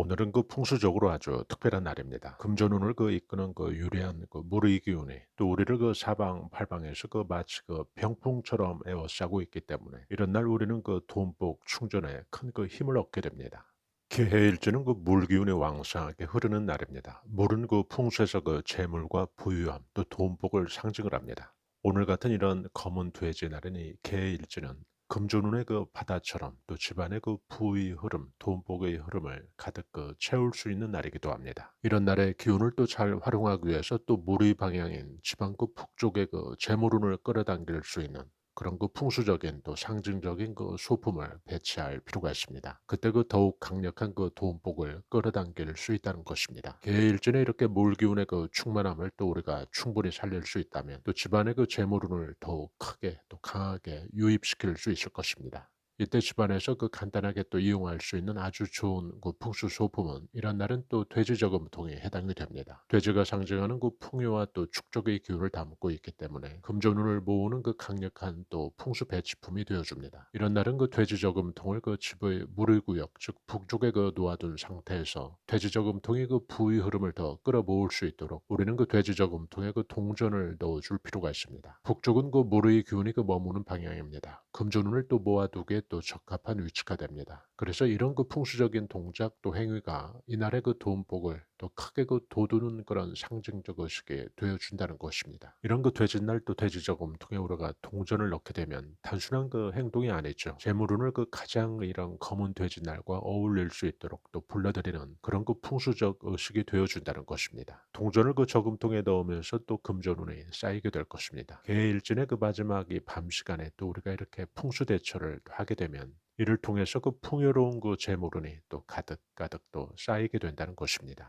오늘은 그 풍수적으로 아주 특별한 날입니다. 금전운을 그 이끄는 그 유리한 그 물의 기운이 또 우리를 그 사방 팔방에서 그 마치 그 병풍처럼 에워싸고 있기 때문에 이런 날 우리는 그 돈복 충전에 큰 그 힘을 얻게 됩니다. 개해일주는 그 물기운이 왕성하게 흐르는 날입니다. 물은 그 풍수에서 그 재물과 부유함 또 돈복을 상징을 합니다. 오늘 같은 이런 검은 돼지 날은 이 개해일주는 금전운의 그 바다처럼 또 집안의 그 부의 흐름, 돈복의 흐름을 가득 그 채울 수 있는 날이기도 합니다. 이런 날의 기운을 또 잘 활용하기 위해서 또 물의 방향인 집안 그 북쪽의 그 재물운을 끌어당길 수 있는 그런 그 풍수적인 또 상징적인 그 소품을 배치할 필요가 있습니다. 그때 그 더욱 강력한 그 돈복을 끌어당길 수 있다는 것입니다. 개일전에 이렇게 물기운의 그 충만함을 또 우리가 충분히 살릴 수 있다면 또 집안의 그 재물운을 더욱 크게 또 강하게 유입시킬 수 있을 것입니다. 이때 집안에서 그 간단하게 또 이용할 수 있는 아주 좋은 그 풍수 소품은 이런 날은 또 돼지 저금통에 해당이 됩니다. 돼지가 상징하는 그 풍요와 또 축적의 기운을 담고 있기 때문에 금전운을 모으는 그 강력한 또 풍수 배치품이 되어줍니다. 이런 날은 그 돼지 저금통을 그 집의 물의 구역 즉 북쪽에 그 놓아둔 상태에서 돼지 저금통이 그 부의 흐름을 더 끌어모을 수 있도록 우리는 그 돼지 저금통에 그 동전을 넣어줄 필요가 있습니다. 북쪽은 그 물의 기운이 그 머무는 방향입니다. 금전운을 또 모아두 또 적합한 위치가 됩니다. 그래서 이런 그 풍수적인 동작 또 행위가 이날의 그 돈복을 또 크게 그 돋우는 그런 상징적 의식이 되어준다는 것입니다. 이런 그 돼지날 또 돼지저금통에 우리가 동전을 넣게 되면 단순한 그 행동이 아니죠. 재물운을 그 가장 이런 검은 돼지날과 어울릴 수 있도록 또 불러들이는 그런 그 풍수적 의식이 되어준다는 것입니다. 동전을 그 저금통에 넣으면서 또 금전운이 쌓이게 될 것입니다. 개일진의 그 마지막 이 밤 시간에 또 우리가 이렇게 풍수 대처를 하게 되면 이를 통해서 그 풍요로운 그 재물운이 또 가득 가득 또 쌓이게 된다는 것입니다.